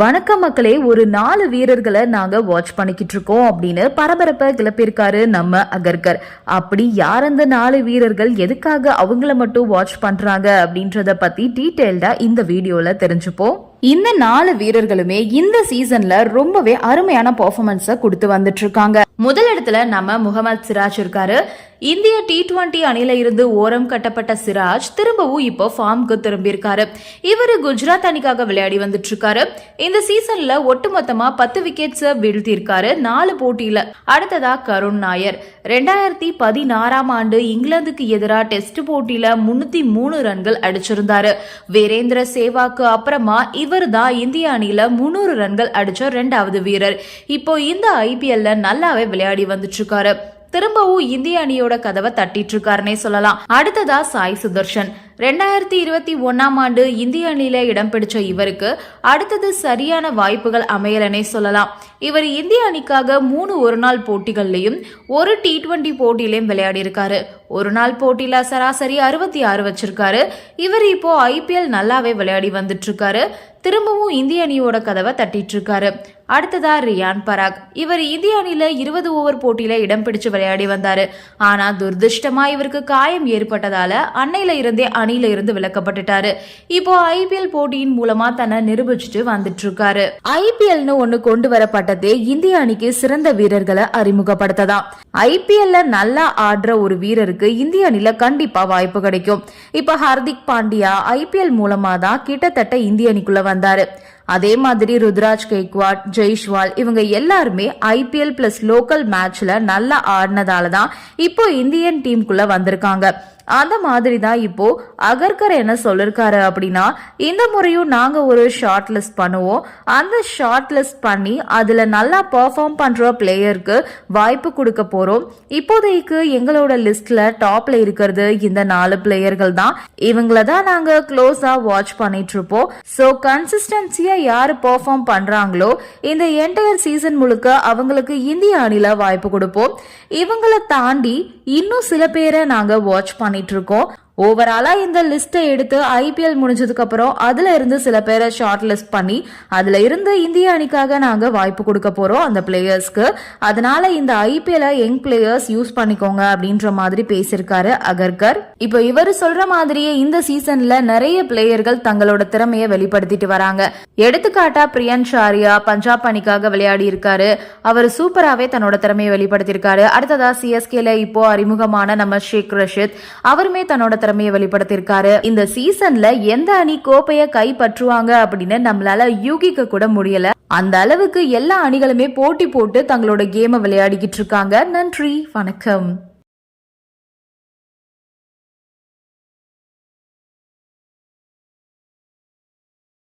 வணக்கம் மக்களே ஒரு நாலு வீரர்களை நாங்க வாட்ச் பண்ணிக்கிட்டு இருக்கோம் அப்படின்னு பரபரப்பை கிளப்பியிருக்காரு நம்ம அகர்கர். அப்படி யார் அந்த நாலு வீரர்கள்? எதுக்காக அவங்கள மட்டும் வாட்ச் பண்றாங்க அப்படின்றத பத்தி டீட்டெயில்டா இந்த வீடியோல தெரிஞ்சுப்போம். இந்த நாலு வீரர்களுமே இந்த சீசன்ல ரொம்பவே அருமையான பர்ஃபார்மன்ஸை கொடுத்து வந்துட்டு இருக்காங்க. முதல் இடத்துல நம்ம முகமது சிராஜ் இருக்காரு. இந்திய டி டுவெண்டி அணில இருந்து ஓரம் கட்டப்பட்ட சிராஜ் திரும்பவும் இப்போ ஃபார்முக்கு திரும்பி இருக்காரு இவரு குஜராத் அணிக்காக விளையாடி வந்துட்டு இருக்காரு இந்த சீசன்ல ஒட்டுமொத்தமா பத்து விக்கெட்ஸ் வீழ்த்தி இருக்காரு நாலு போட்டியில. அடுத்ததா கருண் நாயர். ரெண்டாயிரத்தி பதினாறாம் ஆண்டு இங்கிலாந்துக்கு எதிராக டெஸ்ட் போட்டியில முன்னூத்தி மூணு ரன்கள் அடிச்சிருந்தாரு. வீரேந்திர சேவாக்கு அப்புறமா இவர் தான் இந்திய அணியில முன்னூறு ரன்கள் அடிச்ச ரெண்டாவது வீரர். இப்போ இந்த ஐபிஎல்ல நல்லாவே விளையாடி வந்துட்டு இருக்காரு திரும்பவும் இந்திய அணியோட கதவை தட்டிட்டு இருக்காருன்னே சொல்லலாம். அடுத்ததா சாய் சுதர்ஷன். ரெண்டாயிரத்தி இருபத்தி ஒன்னாம் ஆண்டு இந்திய அணியில இடம் பிடிச்ச இவருக்கு அடுத்தது சரியான வாய்ப்புகள் அமையலனே சொல்லலாம். இவர் இந்திய அணிக்காக மூணு ஒரு நாள் ஒரு டி டுவெண்டி போட்டியிலையும் விளையாடி இருக்காரு ஒரு நாள் போட்டியில சராசரி அறுபத்தி ஆறு வச்சிருக்காரு. இவர் இப்போ ஐபிஎல் நல்லாவே விளையாடி வந்துட்டு இருக்காரு திரும்பவும் இந்திய அணியோட கதவை தட்டிட்டு இருக்காரு அடுத்ததா ரியான் பராக். இவர் இந்திய அணியில இருபது ஓவர் போட்டியில இடம் பிடிச்சு விளையாடி வந்தாரு. ஆனா துரதிருஷ்டமா இவருக்கு காயம் ஏற்பட்டதால அன்னையில இருந்தே அணியில இருந்து விலக்கப்பட்டுட்டாரு. இப்போ ஐபிஎல் போட்டியின் மூலமா தன்னை நிரூபிச்சுட்டு வந்துட்டு இருக்காரு ஐபிஎல்னு ஒண்ணு கொண்டு வரப்பட்டதே இந்திய அணிக்கு சிறந்த வீரர்களை அறிமுகப்படுத்ததான். ஐபிஎல்ல நல்லா ஆடுற ஒரு வீரருக்கு இந்திய அணில கண்டிப்பா வாய்ப்பு கிடைக்கும். இப்ப ஹர்திக் பாண்டியா ஐபிஎல் மூலமா தான் கிட்டத்தட்ட இந்திய அணிக்குள்ள வந்தாரு. அதே மாதிரி ருத்ராஜ் கெய்க்வாட் ஜெய்ஷ்வால் இவங்க எல்லாருமே ஐபிஎல் பிளஸ் லோக்கல் மேட்ச்ல நல்லா ஆடினதால தான் இப்போ இந்தியன் டீமுக்குள்ள வந்திருக்காங்க. அந்த மாதிரி தான் இப்போ அகர்கர் என்ன சொல்லிருக்காரு அப்படின்னா இந்த முறையும் நாங்க ஒரு ஷார்ட் லிஸ்ட் பண்ணுவோம். அந்த ஷார்ட் லிஸ்ட் பண்ணி அதுல நல்லா பர்ஃபார்ம் பண்ற பிளேயருக்கு வாய்ப்பு கொடுக்க போறோம். இப்போதைக்கு எங்களோட லிஸ்ட்ல டாப்ல இருக்கிறது இந்த நாலு பிளேயர்கள் தான். இவங்கள தான் நாங்க க்ளோஸா வாட்ச் பண்ணிட்டு இருப்போம். ஸோ கன்சிஸ்டன்சியா யாரு பெர்ஃபார்ம் பண்றாங்களோ இந்த என்டையர் சீசன் முழுக்க அவங்களுக்கு இந்திய அணில வாய்ப்பு கொடுப்போம். இவங்களை தாண்டி இன்னும் சில பேரை நாங்க வாட்ச் பண்ணிட்டு இருக்கோம். ஓவராலா இந்த லிஸ்ட்டை எடுத்து ஐபிஎல் முடிஞ்சதுக்கு அப்புறம் அதுல இருந்து சில பேரை ஷார்ட் லிஸ்ட் பண்ணி அதுல இருந்து இந்திய அணிக்காக நாங்க வாய்ப்பு கொடுக்க போறோம் அந்த பிளேயர்ஸ்க்கு அதனால இந்த ஐபிஎல் யங் பிளேயர்ஸ் யூஸ் பண்ணிக்கோங்க அப்படின்ற மாதிரி பேசியிருக்காரு அகர்கர். இப்போ இவர் சொல்ற மாதிரியே இந்த சீசன்ல நிறைய பிளேயர்கள் தங்களோட திறமையை வெளிப்படுத்திட்டு வராங்க. எடுத்துக்காட்டா பிரியன் ஷாரியா பஞ்சாப் அணிக்காக விளையாடி இருக்காரு. அவர் சூப்பராகவே தன்னோட திறமையை வெளிப்படுத்தியிருக்காரு. அடுத்ததா சிஎஸ்கேல இப்போ அறிமுகமான நம்ம ஷேக் ரஷித். அவருமே தன்னோட திறமையை வெளிப்படுத்தியிருக்காரு. இந்த சீசன்ல எந்த அணி கோப்பைய கைப்பற்றுவாங்க அப்படின்னு நம்மளால யூகிக்க கூட முடியல. அந்த அளவுக்கு எல்லா அணிகளுமே போட்டி போட்டு தங்களோட கேமை விளையாடிக்கிட்டு இருக்காங்க. நன்றி. வணக்கம்.